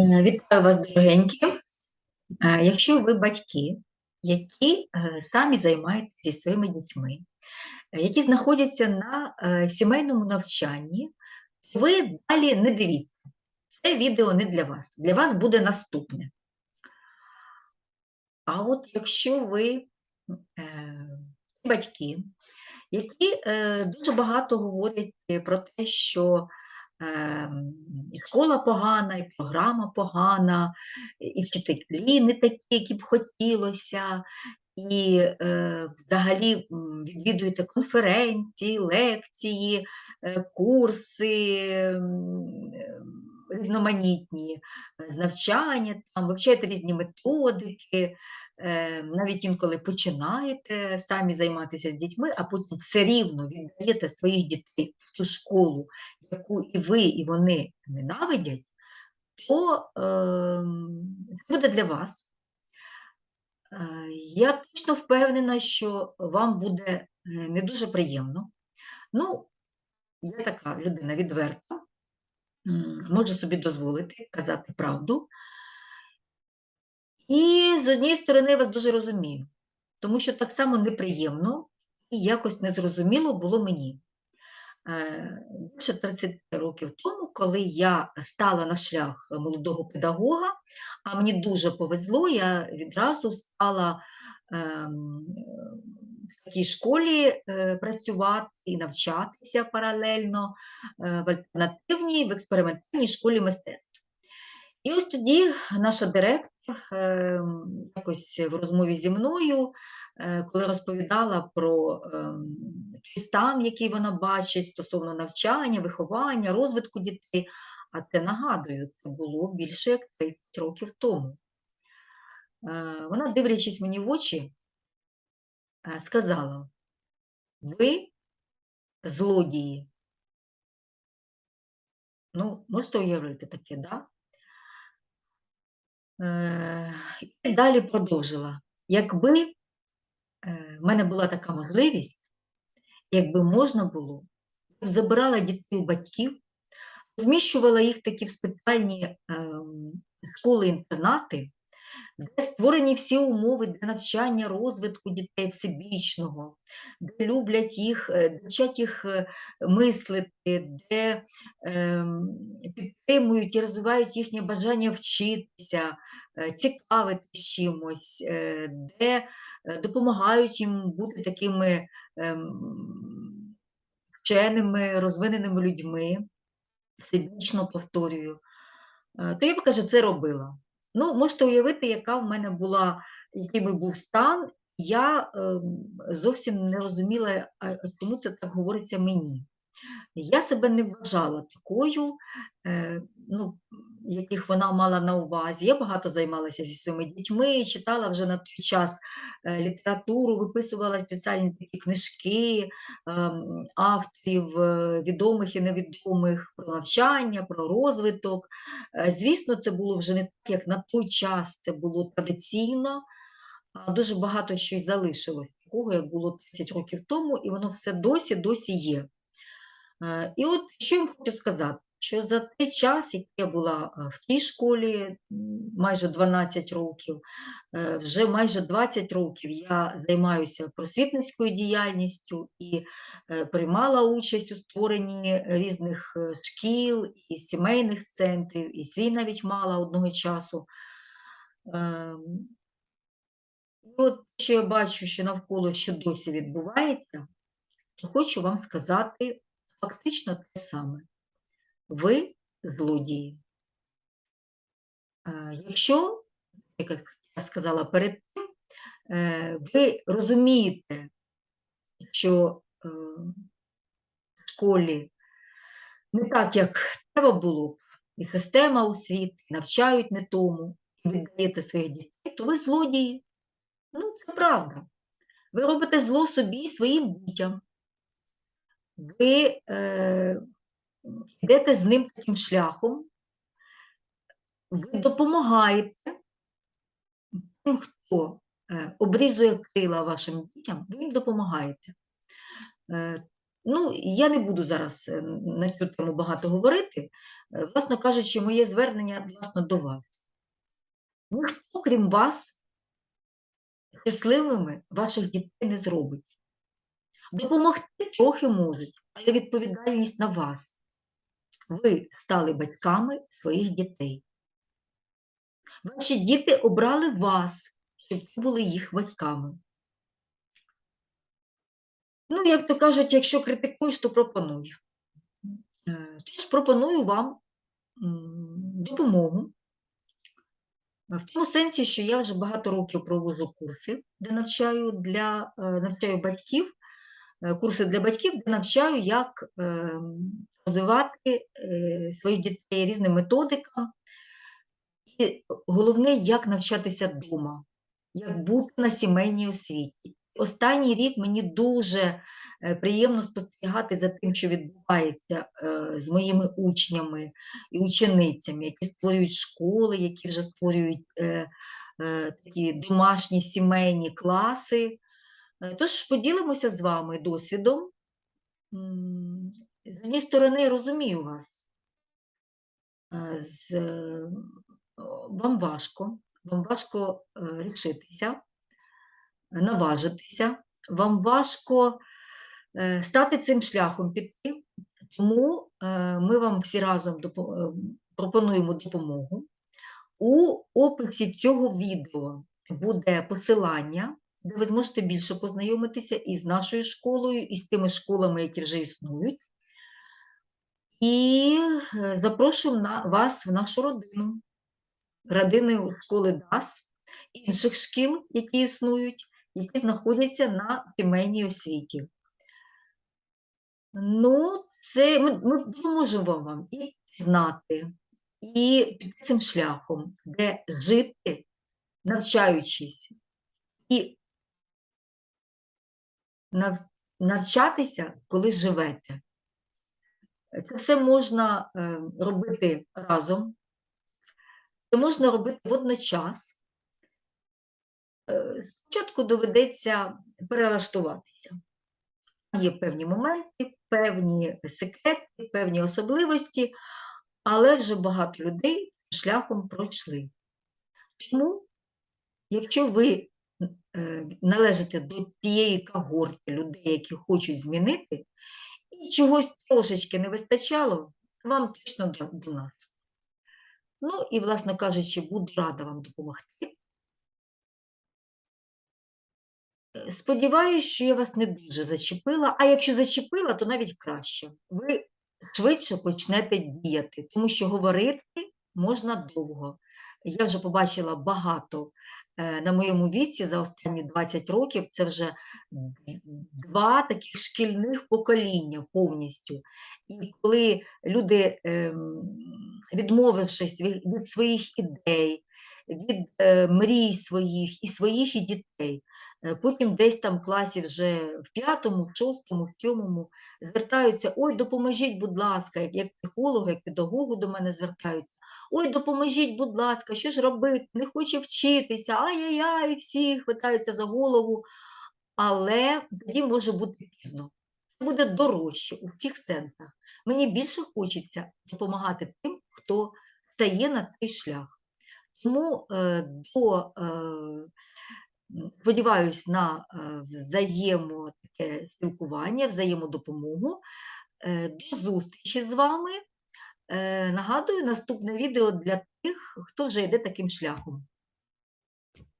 Е, Вітаю вас, дорогенькі. Е, Якщо ви батьки, які е, самі займаєтеся зі своїми дітьми, е, які знаходяться на е, сімейному навчанні, ви далі не дивіться. Це відео не для вас. Для вас буде наступне. А от якщо ви е, батьки, які е, дуже багато говорять про те, що е, і школа погана, і програма погана, і вчителі не такі, які б хотілося, і е, взагалі відвідуєте конференції, лекції, е, курси різноманітні, е, навчання, там, вивчаєте різні методики, навіть інколи починаєте самі займатися з дітьми, а потім все рівно віддаєте своїх дітей в ту школу, яку і ви, і вони ненавидять, то ем, це буде для вас. Е, Я точно впевнена, що вам буде е, не дуже приємно. Ну, я така людина відверта, можу собі дозволити казати правду. І з однієї сторони я вас дуже розумію, тому що так само неприємно і якось незрозуміло було мені. Е, Більше 30 років тому, коли я стала на шлях молодого педагога, а мені дуже повезло, я відразу стала ем, в такій школі е, працювати і навчатися паралельно е, в альтернативній, в експериментальній школі мистецтв. І ось тоді наша директор якось в розмові зі мною, е, коли розповідала про ем, той стан, який вона бачить стосовно навчання, виховання, розвитку дітей, а це нагадую, це було більше як 30 років тому. Е, Вона, дивлячись мені в очі, е, сказала: ви злодії. Ну, можете уявити таке, да? Е, І далі продовжила. Якби е, в мене була така можливість, якби можна було, я б забирала дітей у батьків, зміщувала їх такі в спеціальні ем, школи-інтернати, де створені всі умови для навчання, розвитку дітей всебічного, де люблять їх, е, де вчать їх е, мислити, де ем, підтримують і розвивають їхнє бажання вчитися, е, цікавитись чимось, е, де е, допомагають їм бути такими ем, вченими, розвиненими людьми, всебічно повторюю. Е, То я б каже, це робила. Ну, можете уявити, яка в мене була, який би був стан. Я ем, зовсім не розуміла, чому це так говориться мені. Я себе не вважала такою, е, ну, яких вона мала на увазі. Я багато займалася зі своїми дітьми, читала вже на той час е, літературу, виписувала спеціальні такі книжки ем, авторів е, відомих і невідомих про навчання, про розвиток. Е, Звісно, це було вже не так, як на той час це було традиційно, а дуже багато щось залишилось такого, як було 30 років тому, і воно все досі досі є. Е, І от що я вам хочу сказати, що за той час, як я була е, в тій школі, майже 12 років, е, вже майже 20 років я займаюся просвітницькою діяльністю і е, приймала участь у створенні різних шкіл і сімейних центрів, і свій навіть мала одного часу. Ем, І от що я бачу, що навколо що досі відбувається, то хочу вам сказати фактично те саме. Ви злодії. Якщо, як я сказала перед тим, е, ви розумієте, що е, в школі не так, як треба було б, і система освіти, навчають не тому, і віддаєте своїх дітей, то ви злодії. Ну, це правда. Ви робите зло собі і своїм дітям. Ви е, йдете з ним таким шляхом, ви допомагаєте тим, хто е, обрізує крила вашим дітям, ви їм допомагаєте. Е, Ну, я не буду зараз е, на цю тему багато говорити. Власно кажучи, моє звернення власно до вас. Ніхто, крім вас, щасливими ваших дітей не зробить. Допомогти трохи можуть, але відповідальність на вас. Ви стали батьками своїх дітей. Ваші діти обрали вас, щоб ви були їх батьками. Ну, як то кажуть, якщо критикуєш, то пропонуй. Е, Тож пропоную вам допомогу. В тому сенсі, що я вже багато років проводжу курси, де навчаю для е, навчаю батьків, курси для батьків, де навчаю, як е, розвивати е, своїх дітей різним методикам. І головне, як навчатися вдома, як бути на сімейній освіті. Останній рік мені дуже е, приємно спостерігати за тим, що відбувається е, з моїми учнями і ученицями, які створюють школи, які вже створюють е, е, такі домашні сімейні класи. Е, Тож поділимося з вами досвідом. З однієї сторони, розумію вас. Е, З, е, вам важко, вам важко рішитися, наважитися, вам важко стати цим шляхом піти, тому ми вам всі разом пропонуємо допомогу. У описі цього відео буде посилання, де ви зможете більше познайомитися і з нашою школою, і з тими школами, які вже існують. І е, запрошуємо на вас в нашу родину, родини школи ДАС, інших шкіл, які існують, які знаходяться на сімейній освіті. Ну, це ми, допоможемо вам і знати, і піти цим шляхом, де жити, навчаючись, і навчатися, коли живете. Це все можна е, робити разом, це можна робити водночас. Е, Спочатку доведеться перелаштуватися. Є певні моменти, певні секрети, певні особливості, але вже багато людей шляхом пройшли. Тому, якщо ви е, належите до тієї когорти людей, які хочуть змінити, і чогось трошечки не вистачало, вам точно до, до нас. Ну і, власно кажучи, буду рада вам допомогти. Е, Сподіваюсь, що я вас не дуже зачепила, а якщо зачепила, то навіть краще. Ви швидше почнете діяти, тому що говорити можна довго. Я вже побачила багато на моєму віці за останні 20 років. Це вже два таких шкільних покоління повністю. І коли люди, ем, відмовившись від своїх ідей, від е, мрій своїх і своїх і дітей, Е, Потім десь там в класі вже в п'ятому, в шостому, в сьомому звертаються: ой, допоможіть, будь ласка, як, психологу, як педагогу до мене звертаються. Ой, допоможіть, будь ласка, що ж робити? Не хоче вчитися, ай-яй-яй, всі хватаються за голову. Але тоді може бути пізно. Це буде дорожче у всіх сенсах. Мені більше хочеться допомагати тим, хто стає на цей шлях. Тому е, до е, Сподіваюсь на е, взаємо спілкування, взаємодопомогу. Е, До зустрічі з вами. Е, Нагадую, наступне відео для тих, хто вже йде таким шляхом.